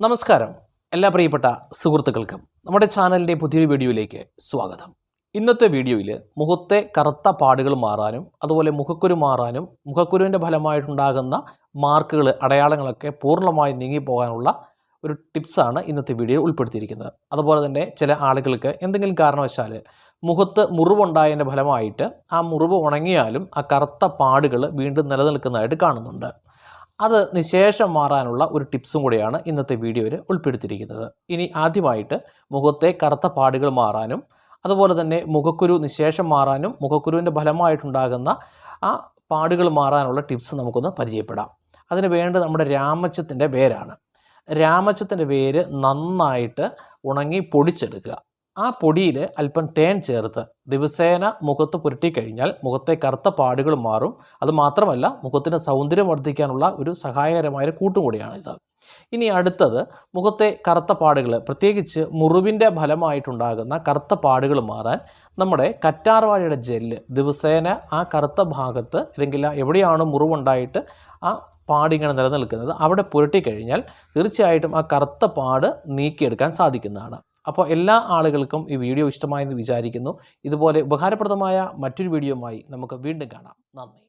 നമസ്കാരം. എല്ലാ പ്രിയപ്പെട്ട സുഹൃത്തുക്കൾക്കും നമ്മുടെ ചാനലിന്റെ പുതിയൊരു വീഡിയോയിലേക്ക് സ്വാഗതം. ഇന്നത്തെ വീഡിയോയിൽ മുഖത്തെ കറുത്ത പാടുകൾ മാറാനും അതുപോലെ മുഖക്കുരു മാറാനും മുഖക്കുരുവിന്റെ ഫലമായിട്ടുണ്ടാകുന്ന മാർക്കുകൾ അടയാളങ്ങളൊക്കെ പൂർണമായി നീങ്ങിപ്പോകാനുള്ള ഒരു ടിപ്സാണ് ഇന്നത്തെ വീഡിയോയിൽ ഉൾപ്പെടുത്തിയിരിക്കുന്നത്. അതുപോലെ തന്നെ ചില ആളുകൾക്ക് എന്തെങ്കിലും കാരണവശാൽ മുഖത്ത് മുറിവുണ്ടായതിന്റെ ഫലമായിട്ട് ആ മുറിവ് ഉണങ്ങിയാലും ആ കറുത്ത പാടുകൾ വീണ്ടും നിലനിൽക്കുന്നതായിട്ട് കാണുന്നുണ്ട്. അത് നിശേഷം മാറാനുള്ള ഒരു ടിപ്സും കൂടിയാണ് ഇന്നത്തെ വീഡിയോയിൽ ഉൾപ്പെടുത്തിയിരിക്കുന്നത്. ഇനി ആദ്യമായിട്ട് മുഖത്തെ കറുത്ത പാടുകൾ മാറാനും അതുപോലെ തന്നെ മുഖക്കുരു നിശേഷം മാറാനും മുഖക്കുരുവിന്റെ ഫലമായിട്ടുണ്ടാകുന്ന ആ പാടുകൾ മാറാനുള്ള ടിപ്സ് നമുക്കൊന്ന് പരിചയപ്പെടാം. അതിന് വേണ്ടത് നമ്മുടെ രാമച്ചത്തിന്റെ വേരാണ്. രാമച്ചത്തിന്റെ വേര് നന്നായിട്ട് ഉണങ്ങി പൊടിച്ചെടുക്കുക. ആ പൊടിയിൽ അല്പം തേൻ ചേർത്ത് ദിവസേന മുഖത്ത് പുരട്ടിക്കഴിഞ്ഞാൽ മുഖത്തെ കറുത്ത പാടുകൾ മാറും. അത് മാത്രമല്ല മുഖത്തിന് സൗന്ദര്യം വർദ്ധിക്കാനുള്ള ഒരു സഹായകരമായ കൂട്ടും കൂടിയാണിത്. ഇനി അടുത്തത് മുഖത്തെ കറുത്ത പാടുകൾ പ്രത്യേകിച്ച് മുറിവിന്റെ ഫലമായിട്ടുണ്ടാകുന്ന കറുത്ത പാടുകൾ മാറാൻ നമ്മുടെ കറ്റാർവാഴയുടെ ജെല്ല് ദിവസേന ആ കറുത്ത ഭാഗത്ത് അല്ലെങ്കിൽ എവിടെയാണ് മുറിവുണ്ടായിട്ട് ആ പാടിങ്ങനെ നിലനിൽക്കുന്നത് അവിടെ പുരട്ടിക്കഴിഞ്ഞാൽ തീർച്ചയായിട്ടും ആ കറുത്ത പാട് നീക്കിയെടുക്കാൻ സാധിക്കുന്നതാണ്. അപ്പോൾ എല്ലാ ആളുകൾക്കും ഈ വീഡിയോ ഇഷ്ടമായെന്ന് വിചാരിക്കുന്നു. ഇതുപോലെ ഉപകാരപ്രദമായ മറ്റൊരു വീഡിയോയുമായി നമുക്ക് വീണ്ടും കാണാം. നന്ദി.